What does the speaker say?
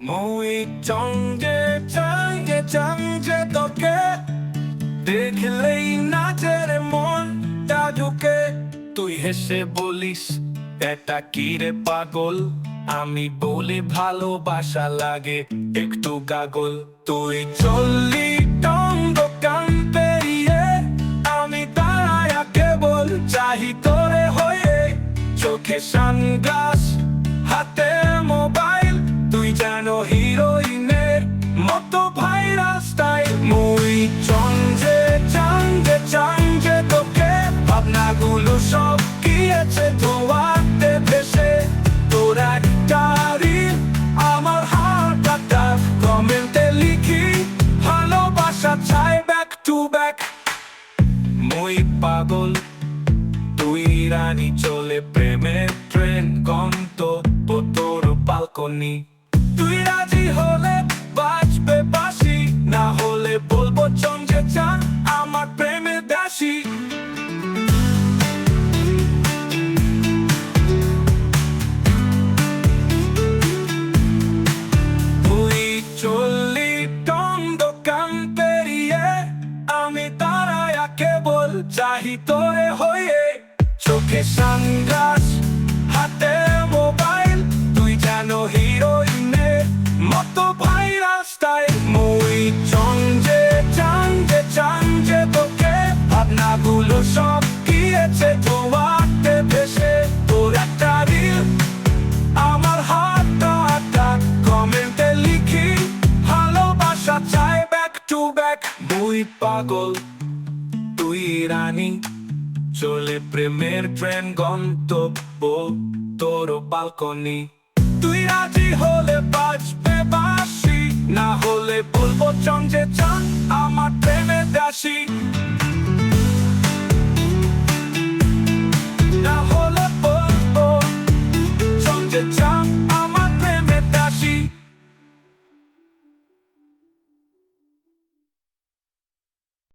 মই চঞ্জে চঞ্জে চঞ্জে তোকে দেখলেই নাচে রে মনটা ঢুকে তুই হেসে বলিস এটা কি রে পাগল আমি বলি ভালোবাসা লাগে একটু গাগল তুই চললি টঙ্গ কান পেরিয়ে আমি দাঁড়ায় কেবল চাহি তোরে হয়ে চোখে সানগ্লাস হাতে হিরোইনের মতো ভাইরাস স্টাইল মুই চঞ্জে চাঞ্জে চাঞ্জে তোকে। ভাবনাগুলো সব গিয়েছে ধোয়াতে ভেসে? তোর একটা আমার হার্ট অ্যাটাক কমেন্টে লিখি, ভালোবাসা চাই ব্যাক টু ব্যাক মুই পাগল, তুই রানী চলে প্রেমের ট্রেন। গন্ত তোর বালকনি কেবল হয়ে চোখে সানগ্লাস, হাতে মোবাইল, তুই যেন হিরোইনের মতো ভাইরাস স্টাইল মুই চঞ্জে চাঞ্জে চাঞ্জে তোকে, ভাবনাগুলো সব গিয়েছে ধোয়াতে ভেসে। তোর একটা রিল আমার হাতটা একটা কমেন্টে লিখি, ভালোবাসা চাই ব্যাক টু ব্যাক মুই পাগল তুই চলে প্রেমের ট্রেন গন্তব্য তোর বালকনি তুই রাজি হলে বাজবে বাসি না হলে বলব চঞ্জে চান আমার প্রেমে দাসী।